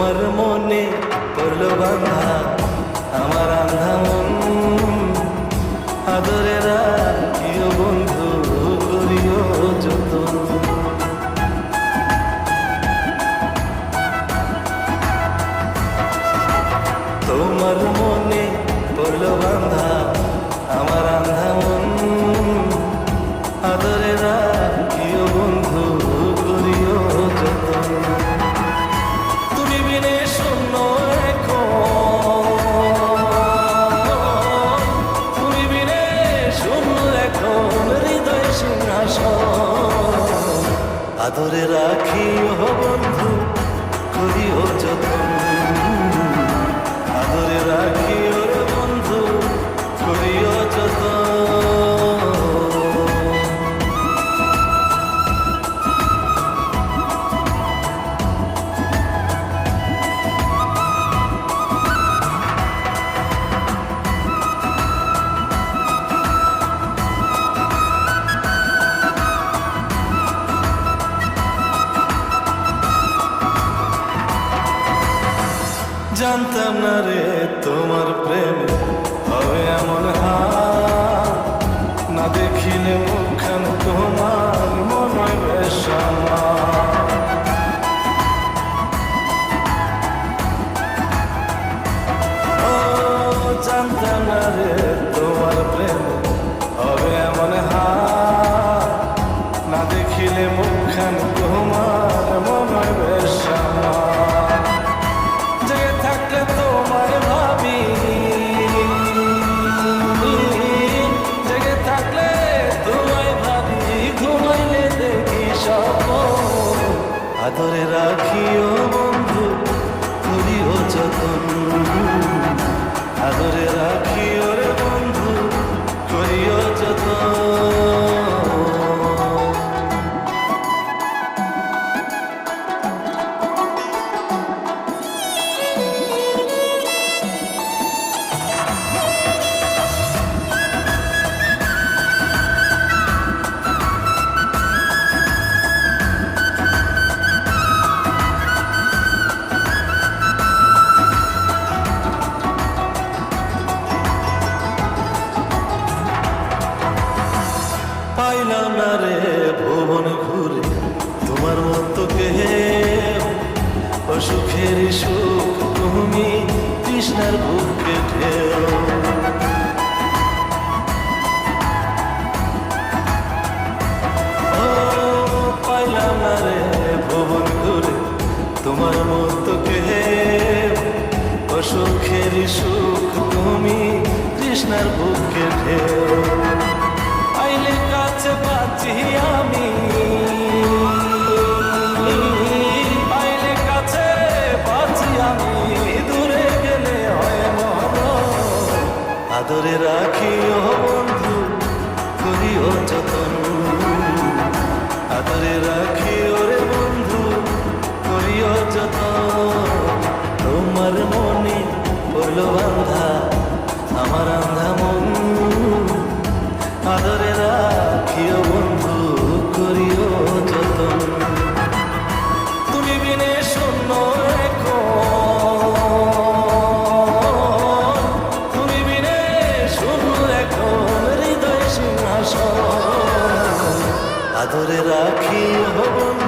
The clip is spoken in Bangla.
তোমার মনে পড়ল বাধা, আমার আন্ধা মন। আদরের প্রিয় বন্ধু করিও যত তোমার মনে পড়ল বাধা সিংহাসন আদরে রাখিও বন্ধু করিও যত আদরে রাখিও জানতাম না রে তোমার প্রেম। হবে এমন হাল, না দেখিলে মুখখান তোমার মনে বেশ জানতাম না রে তোমার প্রেম। সুখের সুখ তুমি কৃষ্ণার বুকে ঢেউ আদরে রাখিও বন্ধু করিও যতন। আদরে রাখি আদরে রাখি হবন